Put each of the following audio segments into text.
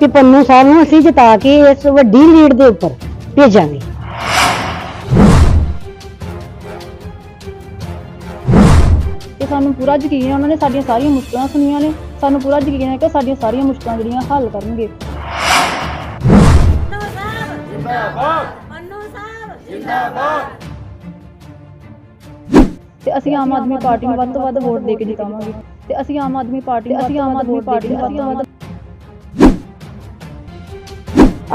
ਕਿ ਪੰਨੂ ਸਾਹਿਬ ਨੂੰ ਅਸੀਂ ਜਿਤਾ ਕੇ ਇਸ ਵੱਡੀ ਲੀਡ ਦੇ ਉੱਪਰ ਭੇਜਾਂਗੇ। ਤੇ ਸਾਨੂੰ ਪੂਰਾ ਯਕੀਨ ਹੈ, ਉਹਨਾਂ ਨੇ ਸਾਡੀਆਂ ਸਾਰੀਆਂ ਮੁਸ਼ਕਲਾਂ ਸੁਣੀਆਂ ਨੇ। ਸਾਨੂੰ ਪੂਰਾ ਯਕੀਨ ਹੈ ਕਿ ਸਾਡੀਆਂ ਸਾਰੀਆਂ ਮੁਸ਼ਕਲਾਂ ਜਿਹੜੀਆਂ ਹੱਲ ਕਰਨਗੇ। ਤੇ ਅਸੀਂ ਆਮ ਆਦਮੀ ਪਾਰਟੀ ਨੂੰ ਵੱਧ ਤੋਂ ਵੱਧ ਵੋਟ ਦੇ ਕੇ ਜਿਤਾਵਾਂਗੇ। ਤੇ ਅਸੀਂ ਆਮ ਆਦਮੀ ਪਾਰਟੀ ਨੂੰ ਅਸੀਂ ਆਮ ਆਦਮੀ ਪਾਰਟੀ ਤੋਂ ਵੱਧ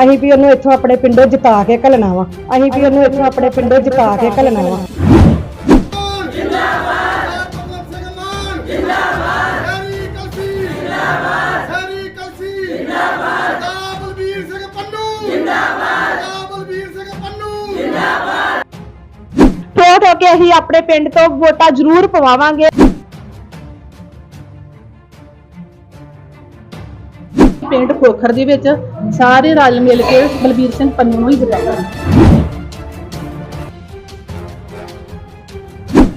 ਅਸੀਂ ਵੀ ਉਹਨੂੰ ਇੱਥੋਂ ਆਪਣੇ ਪਿੰਡੋਂ ਜਿਤਾ ਕੇ ਘੱਲਣਾ ਵਾ। ਅਸੀਂ ਵੀ ਉਹਨੂੰ ਇੱਥੋਂ ਆਪਣੇ ਪਿੰਡੋਂ ਜਿਤਾ ਕੇ ਘੱਲਣਾ ਵਾ। ਠੋਕ ਹੋ ਕੇ ਅਸੀਂ ਆਪਣੇ ਪਿੰਡ ਤੋਂ ਵੋਟਾਂ ਜ਼ਰੂਰ ਪਵਾਵਾਂਗੇ। ਪਿੰਡ ਖੋਖਰ ਦੇ ਵਿੱਚ ਸਾਰੇ ਰਲ ਮਿਲ ਕੇ ਬਲਬੀਰ ਸਿੰਘ ਪੰਨੂ ਨੂੰ ਹੀ ਜਿਤਾਵਾਂਗੇ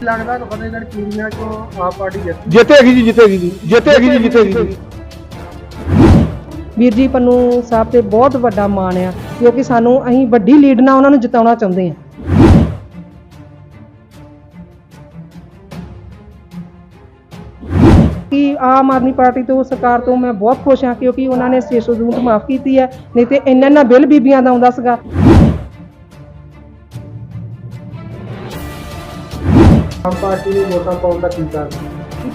ਲੱਗਦਾ ਕਿ ਫਤਿਹਗੜ੍ਹ ਚੂੜੀਆਂ ਚੋਂ ਆਪ ਪਾਰਟੀ ਜਿੱਤ ਜਿੱਤੇਗੀ ਜੀ ਜਿੱਤੇਗੀ ਜੀ ਜਿੱਤੇਗੀ ਜੀ ਜਿੱਤੇਗੀ ਜੀ। ਵੀਰ ਜੀ ਪੰਨੂ ਸਾਹਿਬ ਤੇ ਬਹੁਤ ਵੱਡਾ ਮਾਣ ਆ ਕਿਉਂਕਿ ਸਾਨੂੰ ਅਸੀਂ ਵੱਡੀ ਲੀਡ ਨਾਲ ਉਹਨਾਂ ਨੂੰ ਜਿਤਾਉਣਾ ਚਾਹੁੰਦੇ ਹਾਂ। ਕਿ ਆਮ ਆਦਮੀ ਪਾਰਟੀ ਤੋਂ ਸਰਕਾਰ ਤੋਂ ਮੈਂ ਬਹੁਤ ਖੁਸ਼ ਹਾਂ ਕਿਉਂਕਿ ਉਹਨਾਂ ਨੇ 600 ਯੂਨਿਟ ਮਾਫ ਕੀਤੀ ਹੈ ਨਹੀਂ ਤੇ ਇੰਨਾ ਇੰਨਾ ਬਿੱਲ ਬੀਬੀਆਂ ਦਾ ਆਉਂਦਾ ਸੀਗਾ। ਆਮ ਪਾਰਟੀ ਨੂੰ ਵੋਟਾਂ ਪਾਉਣ ਦਾ ਕੀ ਕਾਰਨ?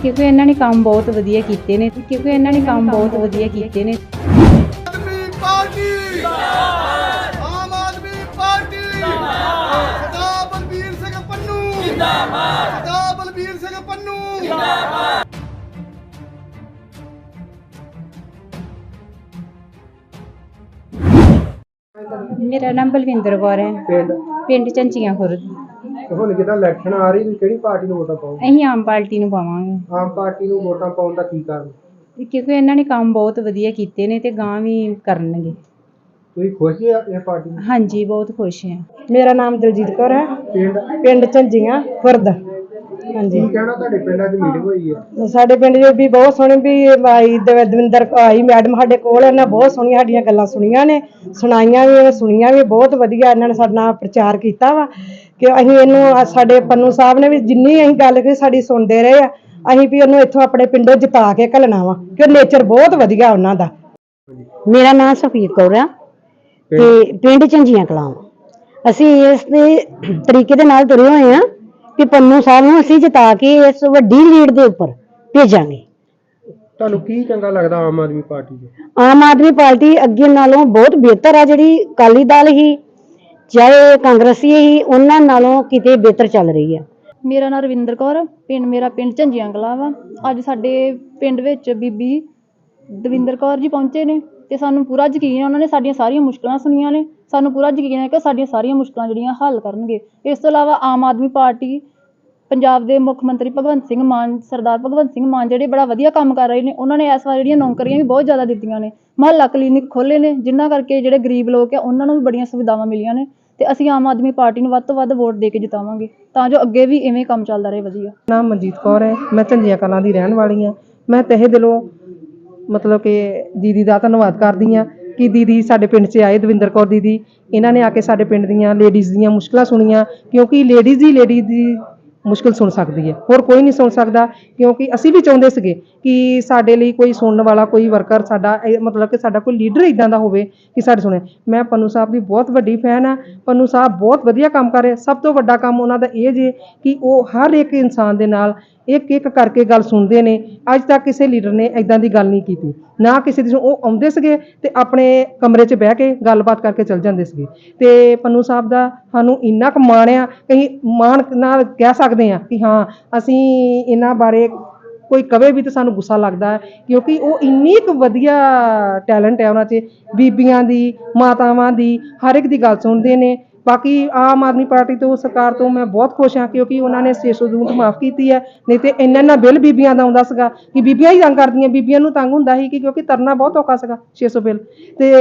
ਕਿਉਂਕਿ ਇਹਨਾਂ ਨੇ ਕੰਮ ਬਹੁਤ ਵਧੀਆ ਕੀਤੇ ਨੇ ਕਿਉਂਕਿ ਇਹਨਾਂ ਨੇ ਕੰਮ ਬਹੁਤ ਵਧੀਆ ਕੀਤੇ ਨੇ। ਆਦਮੀ ਪਾਰਟੀ! ਜਿੰਦਾਬਾਦ ਆਮ ਆਦਮੀ ਪਾਰਟੀ! ਜਿੰਦਾਬਾਦ ਸਰਦਾਰ ਬਲਬੀਰ ਸਿੰਘ ਪੰਨੂ! ਜਿੰਦਾਬਾਦ! ਸਰਦਾਰ ਬਲਬੀਰ ਸਿੰਘ ਪੰਨੂ! ਮੇਰਾ ਨਾਮ ਬਲਵਿੰਦਰ ਕੌਰ ਹੈ। ਪਿੰਡ? ਪਿੰਡ ਚੰਚੀਆਂ ਖੁਰਦ। ਤੇ ਹੁਣ ਜਿੱਦਾਂ ਇਲੈਕਸ਼ਨ ਆ ਰਹੀ ਤੁਸੀਂ ਕਿਹੜੀ ਪਾਰਟੀ ਨੂੰ ਵੋਟਾਂ ਪਾਓ ਅਸੀਂ ਆਮ ਪਾਰਟੀ ਨੂੰ ਪਾਵਾਂਗੇ। ਆਮ ਪਾਰਟੀ ਨੂੰ ਵੋਟਾਂ ਪਾਉਣ ਦਾ ਕੀ ਕਾਰਨ? ਕਿਉਂਕਿ ਇਹਨਾਂ ਨੇ ਕੰਮ ਬਹੁਤ ਵਧੀਆ ਕੀਤੇ ਨੇ ਤੇ ਗਾਂ ਵੀ ਕਰਨਗੇ। ਤੁਸੀਂ ਖੁਸ਼ ਜੀ ਇਹ ਪਾਰਟੀ ਨੂੰ? ਹਾਂਜੀ ਬਹੁਤ ਖੁਸ਼ ਹਾਂ। ਮੇਰਾ ਨਾਮ ਦਲਜੀਤ ਕੌਰ ਹੈ। ਪਿੰਡ? ਪਿੰਡ ਝੰਜੀਆਂ ਖੁਰਦ। ਹਾਂਜੀ। ਕੀ ਕਹਿਣਾ ਤੁਹਾਡੇ ਪਿੰਡਾਂ 'ਚ ਮੀਟਿੰਗ ਹੋਈ ਹੈ? ਸਾਡੇ ਪਿੰਡ ਦੇ ਵੀ ਬਹੁਤ ਸੋਹਣੀ ਵੀ ਆਈ ਦਵ- ਦਵਿੰਦਰ ਆਈ ਮੈਡਮ ਸਾਡੇ ਕੋਲ ਇਹਨਾਂ ਬਹੁਤ ਸੋਹਣੀਆਂ ਸਾਡੀਆਂ ਗੱਲਾਂ ਸੁਣੀਆਂ ਨੇ ਸੁਣਾਈਆਂ ਵੀ ਨੇ, ਸੁਣੀਆਂ ਵੀ ਬਹੁਤ ਵਧੀਆ ਇਹਨਾਂ ਨੇ ਸਾਡੇ ਨਾਲ ਪ੍ਰਚਾਰ ਕੀਤਾ ਵਾ ਕਿ ਅਸੀਂ ਇਹਨੂੰ ਆਹ ਸਾਡੇ ਪੰਨੂ ਸਾਹਿਬ ਨੇ ਵੀ ਜਿੰਨੀ ਅਸੀਂ ਗੱਲ ਕੀਤੀ ਸਾਡੀ ਸੁਣਦੇ ਰਹੇ ਆ ਅਸੀਂ ਵੀ ਉਹਨੂੰ ਇੱਥੋਂ ਆਪਣੇ ਪਿੰਡੋਂ ਜਿਤਾ ਕੇ ਘੱਲਣਾ ਵਾ ਕਿ ਨੇਚਰ ਬਹੁਤ ਵਧੀਆ ਉਹਨਾਂ ਦਾ। ਮੇਰਾ ਨਾਮ ਸਫੀਰ ਕੌਰ ਆ ਤੇ ਪਿੰਡ ਝੰਜੀਆਂ ਕਲਾਂ ਅਸੀਂ ਇਸ ਦੇ ਤਰੀਕੇ ਦੇ ਨਾਲ ਤੁਰੇ ਹੋਏ ਆ ਕਿ ਪੰਨੂ ਸਾਹਿਬ ਨੂੰ ਅਸੀਂ ਜਿਤਾ ਕੇ ਇਸ ਵੱਡੀ ਲੀਡ ਦੇ ਉੱਪਰ ਭੇਜਾਂਗੇ। ਤੁਹਾਨੂੰ ਕੀ ਚੰਗਾ ਲੱਗਦਾ ਆਮ ਆਦਮੀ ਪਾਰਟੀ 'ਚ ਆਮ ਆਦਮੀ ਪਾਰਟੀ ਅੱਗੇ ਨਾਲੋਂ ਬਹੁਤ ਬਿਹਤਰ ਆ ਜਿਹੜੀ ਅਕਾਲੀ ਦਲ ਹੀ ਚਾਹੇ ਕਾਂਗਰਸੀ ਹੀ ਉਹਨਾਂ ਨਾਲੋਂ ਕਿਤੇ ਬਿਹਤਰ ਚੱਲ ਰਹੀ ਆ। ਮੇਰਾ ਨਾਮ ਰਵਿੰਦਰ ਕੌਰ ਪਿੰਡ ਮੇਰਾ ਪਿੰਡ ਝੰਜੀਆਂ ਕਲਾਂ ਵਾ। ਅੱਜ ਸਾਡੇ ਪਿੰਡ ਵਿੱਚ ਬੀਬੀ ਦਵਿੰਦਰ ਕੌਰ ਜੀ ਪਹੁੰਚੇ ਨੇ। ਤੇ ਸਾਨੂੰ ਪੂਰਾ ਯਕੀਨ ਹੈ, ਉਹਨਾਂ ਨੇ ਸਾਡੀਆਂ ਸਾਰੀਆਂ ਮੁਸ਼ਕਲਾਂ ਸੁਣੀਆਂ ਨੇ, ਸਾਨੂੰ ਪੂਰਾ ਯਕੀਨ ਹੈ ਕਿ ਸਾਡੀਆਂ ਸਾਰੀਆਂ ਮੁਸ਼ਕਲਾਂ ਜਿਹੜੀਆਂ ਹੱਲ ਕਰਨਗੇ। ਇਸ ਤੋਂ ਇਲਾਵਾ ਆਮ ਆਦਮੀ ਪਾਰਟੀ, ਪੰਜਾਬ ਦੇ ਮੁੱਖ ਮੰਤਰੀ ਭਗਵੰਤ ਸਿੰਘ ਮਾਨ, ਸਰਦਾਰ ਭਗਵੰਤ ਸਿੰਘ ਮਾਨ ਜਿਹੜੇ ਬੜਾ ਵਧੀਆ ਕੰਮ ਕਰ ਰਹੇ ਨੇ, ਉਹਨਾਂ ਨੇ ਇਸ ਵਾਰ ਜਿਹੜੀਆਂ ਨੌਕਰੀਆਂ ਵੀ ਬਹੁਤ ਜ਼ਿਆਦਾ ਦਿੱਤੀਆਂ ਨੇ। ਮਹੱਲਾ ਕਲੀਨਿਕ ਖੋਲ੍ਹੇ ਨੇ ਜਿਨ੍ਹਾਂ ਕਰਕੇ ਜਿਹੜੇ ਗਰੀਬ ਲੋਕ ਆ, ਉਹਨਾਂ ਨੂੰ ਵੀ ਬੜੀਆਂ ਸੁਵਿਧਾਵਾਂ ਮਿਲੀਆਂ ਨੇ ਤੇ ਅਸੀਂ ਆਮ ਆਦਮੀ ਪਾਰਟੀ ਨੂੰ ਵੱਧ ਤੋਂ ਵੱਧ ਵੋਟ ਦੇ ਕੇ ਜਿਤਾਵਾਂਗੇ, ਤਾਂ ਜੋ ਅੱਗੇ ਵੀ ਇਵੇਂ ਕੰਮ ਚੱਲਦਾ ਰਹੇ ਵਧੀਆ। ਨਾਮ ਮਨਜੀਤ ਕੌਰ ਹੈ, ਮੈਂ ਝੰਜੀਆਂ ਕਲਾਂ ਦੀ ਰਹਿਣ ਵਾਲੀ ਹਾਂ। ਮੈਂ ਤਹਿ ਦਿਲੋਂ ਮਤਲਬ ਕਿ ਦੀਦੀ ਦਾ ਧੰਨਵਾਦ ਕਰਦੀ ਹਾਂ ਕਿ ਦੀਦੀ ਸਾਡੇ ਪਿੰਡ 'ਚ ਆਏ, ਦਵਿੰਦਰ ਕੌਰ ਦੀਦੀ। ਇਹਨਾਂ ਨੇ ਆ ਕੇ ਸਾਡੇ ਪਿੰਡ ਦੀਆਂ ਲੇਡੀਜ਼ ਦੀਆਂ ਮੁਸ਼ਕਲਾਂ ਸੁਣੀਆਂ, ਕਿਉਂਕਿ ਲੇਡੀਜ਼ ਹੀ ਲੇਡੀ ਦੀ ਮੁਸ਼ਕਲ ਸੁਣ ਸਕਦੀ ਹੈ। ਹੋਰ ਕੋਈ ਨਹੀਂ ਸੁਣ ਸਕਦਾ, ਕਿਉਂਕਿ ਅਸੀਂ ਵੀ ਚਾਹੁੰਦੇ ਸੀਗੇ ਕਿ ਸਾਡੇ ਲਈ ਕੋਈ ਸੁਣਨ ਵਾਲਾ, ਕੋਈ ਵਰਕਰ ਸਾਡਾ, ਇਹ ਮਤਲਬ ਕਿ ਸਾਡਾ ਕੋਈ ਲੀਡਰ ਇਦਾਂ ਦਾ ਹੋਵੇ ਕਿ ਸਾਡੇ ਸੁਣੇ। ਮੈਂ ਪੰਨੂ ਸਾਹਿਬ ਦੀ ਬਹੁਤ ਵੱਡੀ ਫੈਨ ਆ ਪੰਨੂ ਸਾਹਿਬ ਬਹੁਤ ਵਧੀਆ ਕੰਮ ਕਰ ਰਹੇ। ਸਭ ਤੋਂ ਵੱਡਾ ਕੰਮ ਉਹਨਾਂ ਦਾ ਇਹ ਜੇ ਕਿ ਉਹ ਹਰ ਇੱਕ ਇਨਸਾਨ ਦੇ ਨਾਲ ਇੱਕ ਇੱਕ ਕਰਕੇ ਗੱਲ ਸੁਣਦੇ ਨੇ। ਅੱਜ ਤੱਕ ਕਿਸੇ ਲੀਡਰ ਨੇ ਇਦਾਂ ਦੀ ਗੱਲ ਨਹੀਂ ਕੀਤੀ। ਨਾ ਕਿਸੇ ਦੀ ਉਹ ਆਉਂਦੇ ਸੀਗੇ ਤੇ ਆਪਣੇ ਕਮਰੇ 'ਚ ਬਹਿ ਕੇ ਗੱਲਬਾਤ ਕਰਕੇ ਚਲ ਜਾਂਦੇ ਸੀਗੇ। ਤੇ ਪੰਨੂ ਸਾਹਿਬ ਦਾ ਸਾਨੂੰ ਇੰਨਾ ਕੁ ਮਾਣ ਆ ਕਹੀਂ ਮਾਣ ਨਾਲ ਕਹਿ ਸਕਦੇ ਆ ਕਿ ਹਾਂ, ਅਸੀਂ ਇਹਨਾਂ ਬਾਰੇ ਕੋਈ ਕਵੇ ਵੀ ਤਾਂ ਸਾਨੂੰ ਗੁੱਸਾ ਲੱਗਦਾ ਹੈ, ਕਿਉਂਕਿ ਉਹ ਇੰਨੀ ਕੁ ਵਧੀਆ ਟੈਲੈਂਟ ਹੈ ਉਹਨਾਂ 'ਚ। ਬੀਬੀਆਂ ਦੀ, ਮਾਤਾਵਾਂ ਦੀ, ਹਰ ਇੱਕ ਦੀ ਗੱਲ ਸੁਣਦੇ ਨੇ। ਬਾਕੀ ਆਮ ਆਦਮੀ ਪਾਰਟੀ ਤੋਂ ਸਰਕਾਰ ਤੋਂ ਮੈਂ ਬਹੁਤ ਖੁਸ਼ ਹਾਂ ਕਿਉਂਕਿ ਉਹਨਾਂ ਨੇ 600 ਯੂਨਿਟ ਮਾਫ ਕੀਤੀ ਹੈ, ਨਹੀਂ ਤੇ ਇੰਨਾ ਇੰਨਾ ਬਿੱਲ ਬੀਬੀਆਂ ਦਾ ਆਉਂਦਾ ਸੀਗਾ ਕਿ ਬੀਬੀਆਂ ਹੀ ਤੰਗ ਕਰਦੀਆਂ, ਬੀਬੀਆਂ ਨੂੰ ਤੰਗ ਹੁੰਦਾ ਸੀ ਕਿ ਕਿਉਂਕਿ ਤਰਨਾ ਬਹੁਤ ਔਖਾ ਸੀਗਾ 600 ਬਿੱਲ ਤੇ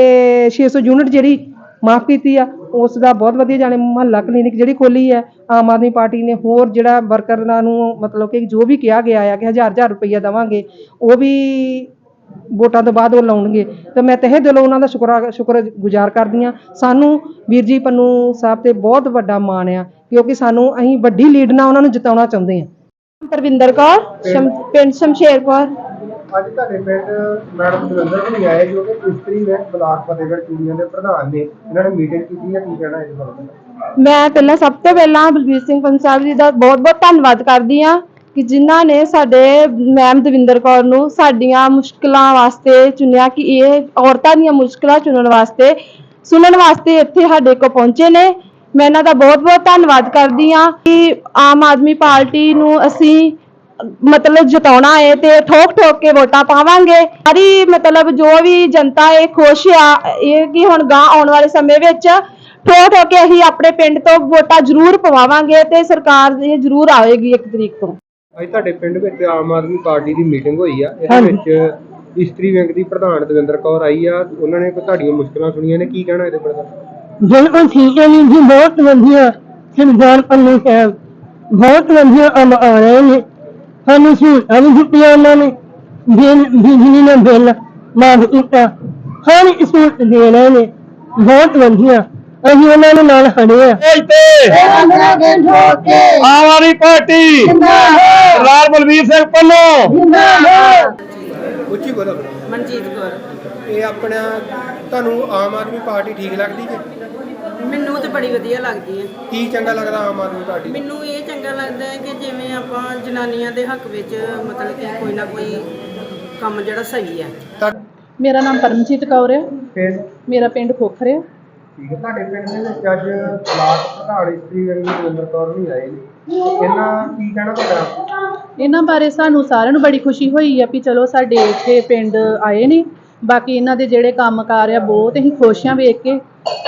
600 ਯੂਨਿਟ ਜਿਹੜੀ ਮਾਫ ਕੀਤੀ ਆ, ਉਸ ਦਾ ਬਹੁਤ ਵਧੀਆ ਜਾਣੇ ਮਹੱਲਾ ਕਲੀਨਿਕ ਜਿਹੜੀ ਖੋਲੀ ਹੈ, ਆਮ ਆਦਮੀ ਪਾਰਟੀ ਨੇ ਹੋਰ ਜਿਹੜਾ ਵਰਕਰਾਂ ਨੂੰ ਮਤਲਬ ਕਿ ਜੋ ਵੀ ਕਿਹਾ ਗਿਆ ਆ ਕਿ ਹਜ਼ਾਰ ਹਜ਼ਾਰ ਰੁਪਈਆ ਦੇਵਾਂਗੇ, ਉਹ ਵੀ ਵੋਟਾਂ ਤੋਂ ਬਾਅਦ ਉਹ ਲਾਉਣਗੇ। ਤੇ ਮੈਂ ਤਹਿ ਦਿਲੋਂ ਉਹਨਾਂ ਦਾ ਸ਼ੁਕਰ ਸ਼ੁਕਰ ਗੁਜ਼ਾਰ ਕਰਦੀ ਹਾਂ। ਸਾਨੂੰ ਵੀਰ ਜੀ ਪੰਨੂ ਸਾਹਿਬ ਤੇ ਬਹੁਤ ਵੱਡਾ ਮਾਣ ਆ ਕਿਉਂਕਿ ਸਾਨੂੰ ਅਸੀਂ ਵੱਡੀ ਲੀਡ ਨਾਲ ਉਹਨਾਂ ਨੂੰ ਜਿਤਾਉਣਾ ਚਾਹੁੰਦੇ ਹਾਂ। ਪਰਵਿੰਦਰ ਕੌਰ ਪਿੰਡ ਸ਼ਮਸ਼ੇਰਪੁਰ ਅੱਜ ਤੁਹਾਡੇ ਪਿੰਡ ਮੈਡਮ ਦਵਿੰਦਰ ਜੀ ਆਏ ਜੋ ਕਿ ਇਸਤਰੀ ਨੇ ਬਲਾਕ ਫਤਿਹਗੜ੍ਹ ਚੂੜੀਆਂ ਦੇ ਪ੍ਰਧਾਨ ਨੇ। ਇਹਨਾਂ ਨੇ ਮੀਟਿੰਗ ਕੀਤੀ ਹੈ ਕੀ ਕਹਿਣਾ ਇਸ ਬਾਰੇ? ਮੈਂ ਪਹਿਲਾਂ ਸਭ ਤੋਂ ਪਹਿਲਾਂ ਬਲਬੀਰ ਸਿੰਘ ਪੰਨ ਸਾਹਿਬ ਜੀ ਦਾ ਬਹੁਤ-ਬਹੁਤ ਧੰਨਵਾਦ ਕਰਦੀ ਹਾਂ। ਕਿ ਜਿਨ੍ਹਾਂ ਨੇ ਸਾਡੇ ਮੈਮ ਦਵਿੰਦਰ ਕੌਰ ਨੂੰ ਸਾਡੀਆਂ ਮੁਸ਼ਕਲਾਂ ਵਾਸਤੇ ਚੁਣਿਆ ਕਿ ਇਹ ਔਰਤਾਂ ਦੀਆਂ ਮੁਸ਼ਕਲਾਂ ਚੁਣਨ ਵਾਸਤੇ, ਸੁਣਨ ਵਾਸਤੇ ਇੱਥੇ ਸਾਡੇ ਕੋਲ ਪਹੁੰਚੇ ਨੇ। ਮੈਂ ਇਹਨਾਂ ਦਾ ਬਹੁਤ-ਬਹੁਤ ਧੰਨਵਾਦ ਕਰਦੀ ਹਾਂ ਕਿ ਆਮ ਆਦਮੀ ਪਾਰਟੀ ਨੂੰ ਅਸੀਂ ਮਤਲਬ ਜਿਤਾਉਣਾ ਹੈ ਤੇ ਠੋਕ ਠੋਕ ਕੇ ਵੋਟਾਂ ਪਾਵਾਂਗੇ। ਸਾਰੀ ਮਤਲਬ ਜੋ ਵੀ ਜਨਤਾ ਇਹ ਖੁਸ਼ ਆ, ਇਹ ਕਿ ਹੁਣ ਗਾਂ ਆਉਣ ਵਾਲੇ ਸਮੇਂ ਵਿੱਚ ਠੋਕ ਠੋਕ ਕੇ ਅਸੀਂ ਆਪਣੇ ਪਿੰਡ ਤੋਂ ਵੋਟਾਂ ਜ਼ਰੂਰ ਪਵਾਵਾਂਗੇ ਤੇ ਸਰਕਾਰ ਇਹ ਜ਼ਰੂਰ ਆਵੇਗੀ ਇੱਕ ਤਰੀਕ ਤੋਂ। ਅੱਜ ਤੁਹਾਡੇ ਪਿੰਡ ਵਿੱਚ ਆਮ ਆਦਮੀ ਪਾਰਟੀ ਦੀ ਮੀਟਿੰਗ ਹੋਈ ਆ। ਇਹਦੇ ਵਿੱਚ ਇਸਤਰੀ ਵਿੰਗ ਦੀ ਪ੍ਰਧਾਨ ਦਵਿੰਦਰ ਕੌਰ ਆਈ ਆ। ਉਹਨਾਂ ਨੇ ਕੋਈ ਤੁਹਾਡੀਆਂ ਮੁਸ਼ਕਲਾਂ ਸੁਣੀਆਂ ਨੇ? ਕੀ ਕਹਿਣਾ ਇਹਦੇ ਬਾਰੇ ਬਿਲਕੁਲ ਠੀਕ ਹੈ ਜੀ ਜੀ ਬਹੁਤ ਵਧੀਆ। ਸਰਦਾਰ ਪੰਨੂ ਸਾਹਿਬ ਬਹੁਤ ਵਧੀਆ ਕੰਮ ਆ ਰਹੇ ਨੇ। ਸਾਨੂੰ ਸਹੂਲਤਾਂ ਵੀ ਦਿੱਤੀਆਂ ਉਹਨਾਂ ਨੇ। ਬਿੱਲ ਬਿਜਲੀ ਦਾ ਬਿੱਲ ਮਾਫ ਕੀਤਾ। ਹਰ ਸਹੂਲਤ ਦੇ ਰਹੇ ਨੇ। ਬਹੁਤ ਵਧੀਆ। ਅਸੀਂ ਉਹਨਾਂ ਦੇ ਨਾਲ ਖੜੇ ਆ। ਆਮ ਆਦਮੀ ਪਾਰਟੀ। ਸਰਦਾਰ ਬਲਵੀਰ ਸਿੰਘ ਪੰਨੂ ਉੱਚੀ ਬੋਲੋ। ਮਨਜੀਤ ਕੌਰ। ਇਹ ਆਪਣਾ ਤੁਹਾਨੂੰ ਆਮ ਆਦਮੀ ਪਾਰਟੀ ਠੀਕ ਲੱਗਦੀ ਕਿ ਮੈਨੂੰ ਤੇ ਬੜੀ ਵਧੀਆ ਲੱਗਦੀ ਹੈ ਕੀ ਚੰਗਾ ਲੱਗਦਾ ਆਮ ਆਦਮੀ ਪਾਰਟੀ ਮੈਨੂੰ ਇਹ ਚੰਗਾ ਲੱਗਦਾ ਹੈ ਕਿ ਜਿਵੇਂ ਆਪਾਂ ਜਨਾਨੀਆਂ ਦੇ ਹੱਕ ਵਿੱਚ ਮਤਲਬ ਕਿ ਕੋਈ ਨਾ ਕੋਈ ਕੰਮ ਜਿਹੜਾ ਸਹੀ ਹੈ ਮੇਰਾ ਨਾਮ ਪਰਮਜੀਤ ਕੌਰ ਹੈ। ਫਿਰ? ਮੇਰਾ ਪਿੰਡ ਖੋਖਰ ਹੈ। ਠੀਕ ਹੈ ਤੁਹਾਡੇ ਪਿੰਡ ਦੇ ਵਿੱਚ ਅੱਜ ਬਲਾਕ ਪ੍ਰਧਾਨ ਇਸਤਰੀ ਵਿੰਗ ਕੌਰ ਵੀ ਆਏ ਨੇ। ਇਹਨਾਂ ਕੀ ਕਹਿਣਾ ਤੁਹਾਡਾ? ਇਹਨਾਂ ਬਾਰੇ ਸਾਨੂੰ ਸਾਰਿਆਂ ਨੂੰ ਬੜੀ ਖੁਸ਼ੀ ਹੋਈ ਆ ਵੀ ਚਲੋ ਸਾਡੇ ਇੱਥੇ ਪਿੰਡ ਆਏ ਨੇ। ਬਾਕੀ ਇਹਨਾਂ ਦੇ ਜਿਹੜੇ ਕੰਮਕਾਰ ਆ ਬਹੁਤ ਹੀ ਖੁਸ਼ ਆ ਵੇਖ ਕੇ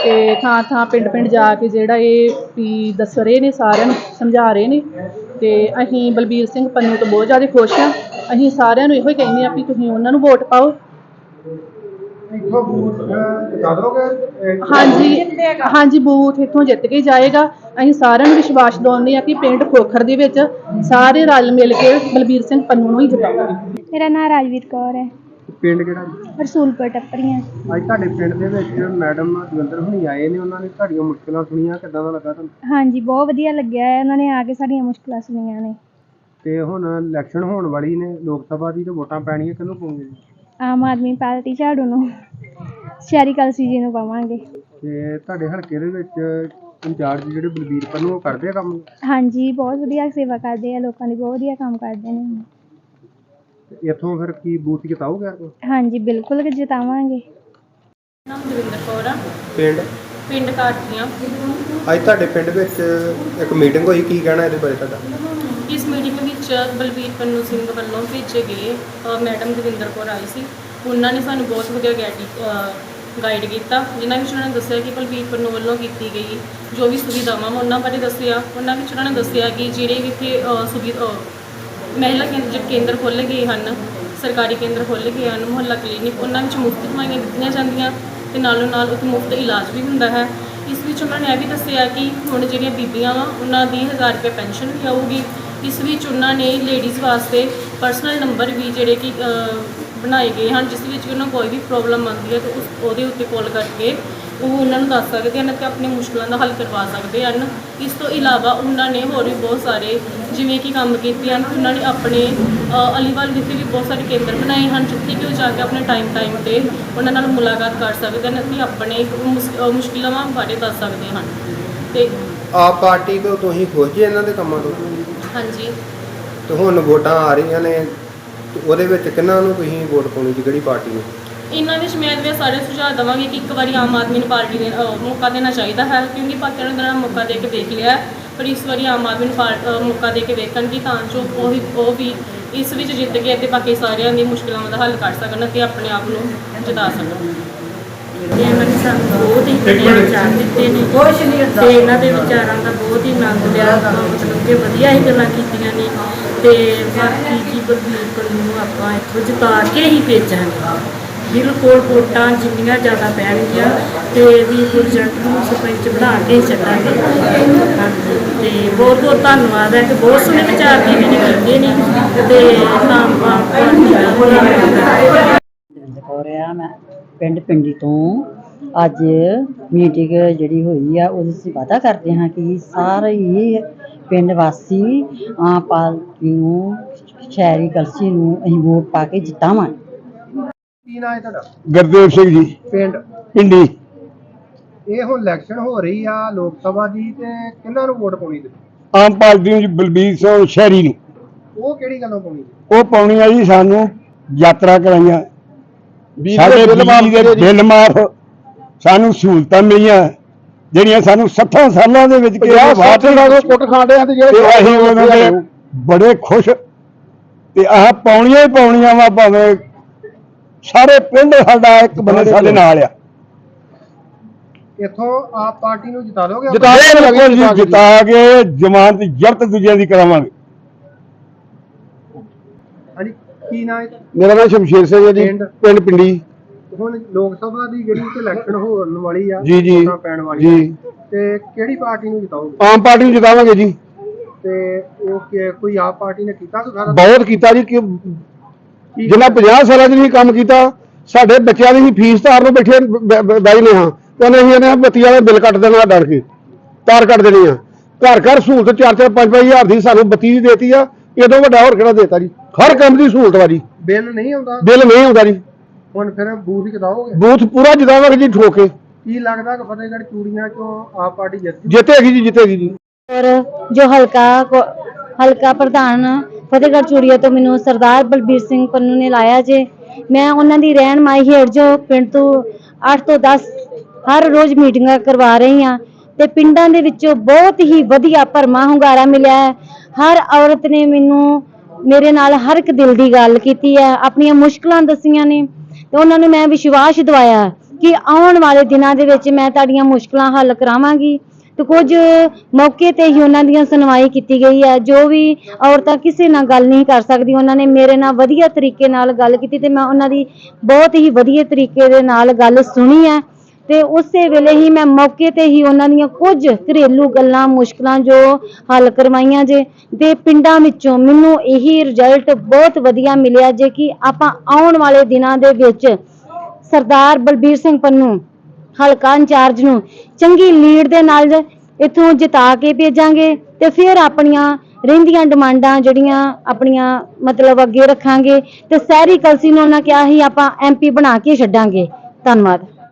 ਤੇ ਥਾਂ ਥਾਂ ਪਿੰਡ ਪਿੰਡ ਜਾ ਕੇ ਜਿਹੜਾ ਇਹ ਵੀ ਦੱਸ ਰਹੇ ਨੇ, ਸਾਰਿਆਂ ਨੂੰ ਸਮਝਾ ਰਹੇ ਨੇ। ਤੇ ਅਸੀਂ ਬਲਬੀਰ ਸਿੰਘ ਪੰਨੂ ਤੋਂ ਬਹੁਤ ਜ਼ਿਆਦਾ ਖੁਸ਼ ਆ। ਅਸੀਂ ਸਾਰਿਆਂ ਨੂੰ ਇਹੋ ਹੀ ਕਹਿੰਦੇ ਆ ਵੀ ਤੁਸੀਂ ਉਹਨਾਂ ਨੂੰ ਵੋਟ ਪਾਓ। ਇੱਥੋਂ ਬੂਥ ਦੋਗੇ? ਹਾਂਜੀ ਹਾਂਜੀ ਬੂਥ ਇੱਥੋਂ ਜਿੱਤ ਕੇ ਜਾਏਗਾ। ਅਸੀਂ ਸਾਰਿਆਂ ਨੂੰ ਵਿਸ਼ਵਾਸ ਦਿਵਾਉਂਦੇ ਆ ਕਿ ਪਿੰਡ ਖੋਖਰ ਦੇ ਵਿੱਚ ਸਾਰੇ ਰਲ ਮਿਲ ਕੇ ਬਲਬੀਰ ਸਿੰਘ ਪੰਨੂ ਨੂੰ ਹੀ ਜਿਤਾਵਾਂਗੇ। ਮੇਰਾ ਨਾਮ ਰਾਜਵੀਰ ਕੌਰ ਹੈ। ਪਿੰਡ ਕਿਹੜਾ? ਰਸੂਲਪੁਰ ਟੱਪਰੀਆਂ। ਅੱਜ ਤੁਹਾਡੇ ਪਿੰਡ ਦੇ ਵਿੱਚ ਮੈਡਮ ਦਵਿੰਦਰ ਹੁਣੀ ਆਏ ਨੇ ਉਹਨਾਂ ਨੇ ਤੁਹਾਡੀਆਂ ਮੁਸ਼ਕਲਾਂ ਸੁਣੀਆਂ ਕਿੱਦਾਂ ਦਾ ਲੱਗਾ ਤੁਹਾਨੂੰ? ਹਾਂਜੀ ਬਹੁਤ ਵਧੀਆ ਲੱਗਿਆ ਹੈ। ਉਹਨਾਂ ਨੇ ਆ ਕੇ ਸਾਡੀਆਂ ਮੁਸ਼ਕਲਾਂ ਸੁਣੀਆਂ ਨੇ। ਤੇ ਹੁਣ ਇਲੈਕਸ਼ਨ ਹੋਣ ਵਾਲੀ ਨੇ ਲੋਕ ਸਭਾ ਦੀ ਤੇ ਵੋਟਾਂ ਪੈਣੀਆਂ ਕਿਹਨੂੰ ਪਾਉਂਗੇ ਜੀ ਆਮ ਆਦਮੀ ਪਾਰਟੀ ਝਾੜੂ ਨੂੰ ਸ਼ਹਿਰੀ ਕਲਸੀ ਜੀ ਨੂੰ ਪਾਵਾਂਗੇ। ਤੇ ਤੁਹਾਡੇ ਹਲਕੇ ਦੇ ਵਿੱਚ ਇੰਚਾਰਜ ਜਿਹੜੇ ਬਲਬੀਰ ਪੰਨੂ ਉਹ ਕਰਦੇ ਆ ਕੰਮ? ਹਾਂਜੀ ਬਹੁਤ ਵਧੀਆ ਸੇਵਾ ਕਰਦੇ ਆ ਲੋਕਾਂ ਦੀ ਬਹੁਤ ਵਧੀਆ ਕੰਮ ਕਰਦੇ ਨੇ। ਤੇ ਇੱਥੋਂ ਫਿਰ ਕੀ ਬੂਥ ਜਿਤਾਓਗੇ ਹਾਂਜੀ ਬਿਲਕੁਲ ਜਿਤਾਵਾਂਗੇ। ਨਾਮ ਦਵਿੰਦਰ ਕੌਰ ਆ। ਪਿੰਡ? ਪਿੰਡ ਕਾਟੀਆਂ ਅੱਜ ਤੁਹਾਡੇ ਪਿੰਡ ਵਿੱਚ ਇੱਕ ਮੀਟਿੰਗ ਹੋਈ ਕੀ ਕਹਿਣਾ ਇਹਦੇ ਬਾਰੇ ਤੁਹਾਡਾ? ਇਸ ਮੀਟਿੰਗ ਵਿੱਚ ਬਲਬੀਰ ਪੰਨੂ ਸਿੰਘ ਵੱਲੋਂ ਭੇਜੇ ਗਏ ਅ, ਮੈਡਮ ਦਵਿੰਦਰ ਕੌਰ ਆਈ ਸੀ। ਉਹਨਾਂ ਨੇ ਸਾਨੂੰ ਬਹੁਤ ਵਧੀਆ ਗਾਈਡ ਗਾਈਡ ਕੀਤਾ ਜਿਨ੍ਹਾਂ ਵਿੱਚ ਉਹਨਾਂ ਨੇ ਦੱਸਿਆ ਕਿ ਬਲਬੀਰ ਪੰਨੂ ਵੱਲੋਂ ਕੀਤੀ ਗਈ ਜੋ ਵੀ ਸੁਵਿਧਾਵਾਂ ਵਾ ਉਹਨਾਂ ਬਾਰੇ ਦੱਸਿਆ। ਉਹਨਾਂ ਵਿੱਚ ਉਹਨਾਂ ਨੇ ਦੱਸਿਆ ਕਿ ਜਿਹੜੇ ਵੀ ਇੱਥੇ ਅ, ਸੁਵਿ ਅ, ਮਹਿਲਾ ਕੇਂਦਰ ਕੇਂਦਰ ਖੋਲ੍ਹੇ ਗਏ ਹਨ ਸਰਕਾਰੀ ਕੇਂਦਰ ਖੋਲ੍ਹੇ ਗਏ ਹਨ ਮੁਹੱਲਾ ਕਲੀਨਿਕ ਉਹਨਾਂ ਵਿੱਚ ਮੁਫਤ ਦਵਾਈਆਂ ਦਿੱਤੀਆਂ ਜਾਂਦੀਆਂ ਤੇ ਨਾਲੋਂ ਨਾਲ ਉੱਥੇ ਮੁਫਤ ਇਲਾਜ ਵੀ ਹੁੰਦਾ ਹੈ। ਇਸ ਵਿੱਚ ਉਹਨਾਂ ਨੇ ਇਹ ਵੀ ਦੱਸਿਆ ਕਿ ਹੁਣ ਜਿਹੜੀਆਂ ਬੀਬੀਆਂ ਵਾ ਉਹਨਾਂ ਦੀ 1000 ਰੁਪਏ ਪੈਨਸ਼ਨ ਵੀ ਆਊਗੀ। ਇਸ ਵਿੱਚ ਉਹਨਾਂ ਨੇ ਲੇਡੀਜ਼ ਵਾਸਤੇ ਪਰਸਨਲ ਨੰਬਰ ਵੀ ਜਿਹੜੇ ਕਿ ਬਣਾਏ ਗਏ ਹਨ ਜਿਸ ਵਿੱਚ ਉਹਨਾਂ ਨੂੰ ਕੋਈ ਵੀ ਪ੍ਰੋਬਲਮ ਆਉਂਦੀ ਹੈ ਤਾਂ ਉਸ ਉਹਦੇ ਉੱਤੇ ਕਾਲ ਕਰਕੇ ਉਹ ਉਹਨਾਂ ਨੂੰ ਦੱਸ ਸਕਦੇ ਹਨ ਤੇ ਆਪਣੀ ਮੁਸ਼ਕਲਾਂ ਦਾ ਹੱਲ ਕਰਵਾ ਸਕਦੇ ਹਨ। ਇਸ ਤੋਂ ਇਲਾਵਾ ਉਹਨਾਂ ਨੇ ਹੋਰ ਵੀ ਬਹੁਤ ਸਾਰੇ ਜਿਵੇਂ ਕਿ ਕੰਮ ਕੀਤੇ ਹਨ ਉਹਨਾਂ ਨੇ ਆਪਣੇ ਅਲੀਵਾਲ ਵਿਖੇ ਵੀ ਬਹੁਤ ਸਾਰੇ ਕੇਂਦਰ ਬਣਾਏ ਹਨ ਜਿੱਥੇ ਕਿ ਉਹ ਜਾ ਕੇ ਆਪਣੇ ਟਾਈਮ ਟਾਈਮ ਤੇ ਉਹਨਾਂ ਨਾਲ ਮੁਲਾਕਾਤ ਕਰ ਸਕਦੇ ਹਨ ਅਤੇ ਆਪਣੇ ਮੁਸ- ਅ, ਬਾਰੇ ਦੱਸ ਸਕਦੇ ਹਨ। ਤੇ ਆਪ ਪਾਰਟੀ ਤੋਂ ਤੁਸੀਂ ਖੁਸ਼ ਜੇ ਇਹਨਾਂ ਦੇ ਕੰਮਾਂ ਤੋਂ? ਹਾਂਜੀ। ਤੇ ਹੁਣ ਵੋਟਾਂ ਆ ਰਹੀਆਂ ਨੇ ਤੇ ਉਹਦੇ ਵਿੱਚ ਕਿਹਨਾਂ ਨੂੰ ਤੁਸੀਂ ਵੋਟ ਪਾਉਣੀ ਜੀ ਕਿਹੜੀ ਪਾਰਟੀ ਨੂੰ? ਇਹਨਾਂ ਵਿੱਚ ਮੈਂ ਇਹਦੇ ਸਾਰੇ ਸੁਝਾਅ ਦੇਵਾਂਗੀ ਕਿ ਇੱਕ ਵਾਰੀ ਆਮ ਆਦਮੀ ਨੂੰ ਪਾਰਟੀ ਨੇ ਮੌਕਾ ਦੇਣਾ ਚਾਹੀਦਾ ਹੈ ਕਿਉਂਕਿ ਪਾਰਟੀਆਂ ਨੇ ਜਿਹੜਾ ਮੌਕਾ ਦੇ ਕੇ ਦੇਖ ਲਿਆ ਹੈ, ਪਰ ਇਸ ਵਾਰੀ ਆਮ ਆਦਮੀ ਨੂੰ ਪਾਰ- ਮੌਕਾ ਦੇ ਕੇ ਵੇਖਣ ਕਿ ਤਾਂ ਜੋ ਉਹ ਵੀ ਉਹ ਵੀ ਇਸ ਵਿੱਚ ਜਿੱਤ ਕੇ ਅਤੇ ਬਾਕੀ ਸਾਰਿਆਂ ਦੀ ਮੁਸ਼ਕਲਾਂ ਦਾ ਹੱਲ ਕਰ ਸਕਣ ਅਤੇ ਆਪਣੇ ਆਪ ਨੂੰ ਜਿਤਾ ਸਕਣ। ਤੇ ਨੇ। ਬਹੁਤ ਹੀ ਵਧੀਆ ਵਿਚਾਰ ਦਿੱਤੇ ਨੇ। ਕੁਛ ਨਹੀਂ ਹੁੰਦਾ। ਤੇ ਇਹਨਾਂ ਦੇ ਵਿਚਾਰਾਂ ਦਾ ਬਹੁਤ ਹੀ ਆਨੰਦ ਲਿਆ। ਮਤਲਬ ਕਿ ਵਧੀਆ ਹੀ ਗੱਲਾਂ ਕੀਤੀਆਂ ਨੇ। ਤੇ ਬਾਕੀ ਜੀ ਬਲਬੀਰ ਪੰਨੂ ਨੂੰ ਆਪਾਂ ਇੱਥੋਂ ਜਿਤਾ ਕੇ ਹੀ ਭੇਜਾਂਗੇ। ਬਿਲਕੁਲ ਵੋਟਾਂ ਜਿੰਨੀਆਂ ਜ਼ਿਆਦਾ ਪੈਣਗੀਆਂ ਤੇ ਵੀ ਪ੍ਰੋਜੈਕਟ ਨੂੰ ਸਰਪੰਚ ਬਣਾ ਕੇ ਹੀ ਛੱਡਾਂਗੇ। ਹਾਂਜੀ। ਤੇ ਬਹੁਤ ਬਹੁਤ ਧੰਨਵਾਦ ਹੈ ਕਿ ਬਹੁਤ ਸੋਹਣੇ ਵਿਚਾਰ ਦੀ ਵੀ ਕੀਤੇ ਨੇ। ਤੇ ਧੰਨਵਾਦ ਕੌਰ ਆ ਮੈਂ ਪਿੰਡ ਪਿੰਡੀ ਤੋਂ। ਅੱਜ ਮੀਟਿੰਗ ਜਿਹੜੀ ਹੋਈ ਆ ਉਹਦੇ 'ਚ ਵਾਅਦਾ ਕਰਦੇ ਹਾਂ ਕਿ ਸਾਰੇ ਹੀ ਪਿੰਡ ਵਾਸੀ ਆਮ ਪਾਰਟੀ ਨੂੰ ਸ਼ਹਿਰੀ ਕਲਸੀ ਨੂੰ ਅਸੀਂ ਵੋਟ ਪਾ ਕੇ ਜਿੱਤਾਵਾਂਗੇ। ਕੀ ਨਾਂ ਹੈ ਤੁਹਾਡਾ? ਗੁਰਦੇਵ ਸਿੰਘ ਜੀ। ਪਿੰਡ? ਪਿੰਡੀ। ਇਹ ਹੁਣ ਇਲੈਕਸ਼ਨ ਹੋ ਰਹੀ ਆ ਲੋਕ ਸਭਾ ਦੀ ਤੇ ਕਿਹਨਾਂ ਨੂੰ ਵੋਟ ਪਾਉਣੀ ਤੁਸੀਂ? ਆਮ ਪਾਰਟੀ ਨੂੰ ਜੀ ਬਲਬੀਰ ਸਿੰਘ ਸ਼ਹਿਰੀ ਨੂੰ। ਉਹ ਕਿਹੜੀ ਗੱਲੋਂ ਪਾਉਣੀ? ਉਹ ਪਾਉਣੀ ਆ ਜੀ ਸਾਨੂੰ ਯਾਤਰਾ ਕਰਾਈਆਂ। ਸਾਡੇ ਬਿੱਲ ਮਾਫ ਸਾਨੂੰ ਸਹੂਲਤਾਂ ਮਿਲੀਆਂ ਜਿਹੜੀਆਂ ਸਾਨੂੰ 70 ਸਾਲਾਂ ਦੇ ਵਿੱਚ ਕਿਸੇ ਨੇ ਬਾਤ ਨਹੀਂ ਕੁੱਟ ਖਾਂਦੇ ਆ ਤੇ ਤੇ ਅਸੀਂ ਉਹਨਾਂ ਦੇ ਬੜੇ ਖੁਸ਼। ਤੇ ਆਹ ਪਾਉਣੀਆਂ ਹੀ ਪਾਉਣੀਆਂ ਵਾ ਭਾਵੇਂ ਸਾਰੇ ਪਿੰਡ ਸਾਡਾ ਇੱਕ ਬੰਦੇ ਸਾਡੇ ਨਾਲ ਆ। ਇੱਥੋਂ ਆਪ ਪਾਰਟੀ ਨੂੰ ਜਿਤਾ ਦੋਗੇ ਬਿਲਕੁਲ ਜੀ ਜਿਤਾ ਕੇ ਜ਼ਮਾਨਤ ਜ਼ਬਤ ਦੂਜਿਆਂ ਦੀ ਕਰਾਵਾਂਗੇ। ਹਾਂਜੀ ਕੀ ਨਾਂ ਹੈ? ਮੇਰਾ ਨਾਮ ਸ਼ਮਸ਼ੇਰ ਸਿੰਘ ਹੈ ਜੀ? ਪਿੰਡ ਪਿੰਡੀ। ਹੁਣ ਲੋਕ ਸਭਾ ਦੀ ਜਿਹੜੀ ਇਲੈਕਸ਼ਨ ਹੋਣ ਵਾਲੀ ਆ ਜੀ, ਜੀ। ਵੋਟਾਂ ਪੈਣ ਵਾਲੀ ਆ ਜੀ। ਤੇ ਕਿਹੜੀ ਪਾਰਟੀ ਨੂੰ ਜਿਤਾਓਗੇ? ਆਮ ਪਾਰਟੀ ਨੂੰ ਜਿਤਾਵਾਂਗੇ ਜੀ। ਤੇ ਉਹ ਕਿ- ਕੋਈ ਆਪ ਪਾਰਟੀ ਨੇ ਕੀਤਾ ਸਾਰਾ? ਬਹੁਤ ਕੀਤਾ ਜੀ ਕਿ ਜਿੰਨਾ 50 ਸਾਲਾਂ 'ਚ ਨਹੀਂ ਕੰਮ ਕੀਤਾ ਸਾਡੇ ਬੱਚਿਆਂ ਦੀ ਹੀ ਫੀਸ ਤਾਰ ਨੂੰ ਬੈਠੇ ਬੈਠ ਨੇ ਹਾਂ। ਤੇ ਉਹਨੇ ਅਸੀਂ ਇਹਨੇ ਬੱਤੀ ਵਾਲੇ ਬਿੱਲ ਕੱਟ ਦੇਣਾ ਡਰ ਕੇ ਤਾਰ ਕੱਟ ਦੇਣੀ ਆ। ਘਰ ਘਰ ਸਹੂਲਤ 4-4 5-5 ਹਜ਼ਾਰ ਦੀ ਸਾਨੂੰ ਬੱਤੀ ਦੀ ਦੇਤੀ ਆ ਇਹਦੋਂ ਵੱਡਾ ਹੋਰ ਕਿਹੜਾ ਦੇਤਾ ਜੀ? ਹਰ ਕੰਮ ਦੀ ਸਹੂਲਤ ਵਾ ਜੀ। ਬਿੱਲ ਨਹੀਂ ਆਉਂਦਾ? ਬਿੱਲ ਨਹੀਂ ਆਉਂਦਾ ਜੀ। ਹੁਣ ਫਿਰ ਬੂਥ ਜਿਤਾਓਗੇ ਬੂਥ ਪੂਰਾ ਜਿਤਾਵਾਂਗੇ ਜੀ ਠੋਕ। ਕੇ ਲੱਗਦਾ ਕਿ ਫਤਿਹਗੜ੍ਹ ਚੂੜੀਆਂ ਚੋਂ ਆਪ ਪਾਰਟੀ ਜਿੱਤ ਜਿੱਤੇਗੀ ਜੀ ਜਿੱਤੇਗੀ ਜੀ। ਔਰ ਜੋ ਹਲਕਾ ਹਲਕਾ ਪ੍ਰਧਾਨ ਫਤਿਹਗੜ੍ਹ ਚੂੜੀਆ ਤੋਂ ਮੈਨੂੰ ਸਰਦਾਰ ਬਲਬੀਰ ਸਿੰਘ ਪੰਨੂ ਨੇ ਲਾਇਆ ਜੇ ਮੈਂ ਉਹਨਾਂ ਦੀ ਰਹਿਨਮਾਈ ਹੇਠ ਜੋ ਪਿੰਡ ਤੋਂ 8 ਤੋਂ 10 ਹਰ ਰੋਜ਼ ਮੀਟਿੰਗਾਂ ਕਰਵਾ ਰਹੀ ਹਾਂ ਤੇ ਪਿੰਡਾਂ ਦੇ ਵਿੱਚੋਂ ਬਹੁਤ ਹੀ ਵਧੀਆ ਭਰਮਾ ਹੁੰਗਾਰਾ ਮਿਲਿਆ ਹੈ। ਹਰ ਔਰਤ ਨੇ ਮੈਨੂੰ ਮੇਰੇ ਨਾਲ ਹਰ ਇੱਕ ਦਿਲ ਦੀ ਗੱਲ ਕੀਤੀ ਹੈ ਆਪਣੀਆਂ ਮੁਸ਼ਕਲਾਂ ਦੱਸੀਆਂ ਨੇ। ਤੇ ਉਹਨਾਂ ਨੂੰ ਮੈਂ ਵਿਸ਼ਵਾਸ ਦਿਵਾਇਆ ਕਿ ਆਉਣ ਵਾਲੇ ਦਿਨਾਂ ਦੇ ਵਿੱਚ ਮੈਂ ਤੁਹਾਡੀਆਂ ਮੁਸ਼ਕਲਾਂ ਹੱਲ ਕਰਾਵਾਂਗੀ। ਤੇ ਕੁਝ ਮੌਕੇ ਤੇ ਹੀ ਉਹਨਾਂ ਦੀਆਂ ਸੁਣਵਾਈ ਕੀਤੀ ਗਈ ਹੈ। ਜੋ ਵੀ ਔਰਤਾਂ ਕਿਸੇ ਨਾਲ ਗੱਲ ਨਹੀਂ ਕਰ ਸਕਦੀ ਉਹਨਾਂ ਨੇ ਮੇਰੇ ਨਾਲ ਵਧੀਆ ਤਰੀਕੇ ਨਾਲ ਗੱਲ ਕੀਤੀ ਤੇ ਮੈਂ ਉਹਨਾਂ ਦੀ ਬਹੁਤ ਹੀ ਵਧੀਆ ਤਰੀਕੇ ਦੇ ਨਾਲ ਗੱਲ ਸੁਣੀ ਹੈ। ਤੇ ਉਸੇ ਵੇਲੇ ਹੀ ਮੈਂ ਮੌਕੇ ਤੇ ਹੀ ਉਹਨਾਂ ਦੀਆਂ ਕੁਝ ਘਰੇਲੂ ਗੱਲਾਂ, ਮੁਸ਼ਕਲਾਂ ਜੋ ਹੱਲ ਕਰਵਾਈਆਂ ਜੇ ਤੇ ਪਿੰਡਾਂ ਵਿੱਚੋਂ ਮੈਨੂੰ ਇਹੀ ਰਿਜ਼ਲਟ ਬਹੁਤ ਵਧੀਆ ਮਿਲਿਆ ਜੇ ਕਿ ਆਪਾਂ ਆਉਣ ਵਾਲੇ ਦਿਨਾਂ ਦੇ ਵਿੱਚ ਸਰਦਾਰ ਬਲਬੀਰ ਸਿੰਘ ਪੰਨੂ, ਹਲਕਾ ਇੰਚਾਰਜ ਨੂੰ ਚੰਗੀ ਲੀਡ ਦੇ ਨਾਲ ਇੱਥੋਂ ਜਿਤਾ ਕੇ ਭੇਜਾਂਗੇ ਤੇ ਫਿਰ ਆਪਣੀਆਂ ਰਹਿੰਦੀਆਂ ਡਿਮਾਂਡਾਂ ਜਿਹੜੀਆਂ ਆਪਣੀਆਂ ਮਤਲਬ ਅੱਗੇ ਰੱਖਾਂਗੇ ਤੇ ਸਹਿਰੀ ਕਲਸੀ ਨੂੰ ਉਹਨਾਂ ਕਿਹਾ ਸੀ, ਆਪਾਂ ਐਮਪੀ ਬਣਾ ਕੇ ਛੱਡਾਂਗੇ। ਧੰਨਵਾਦ।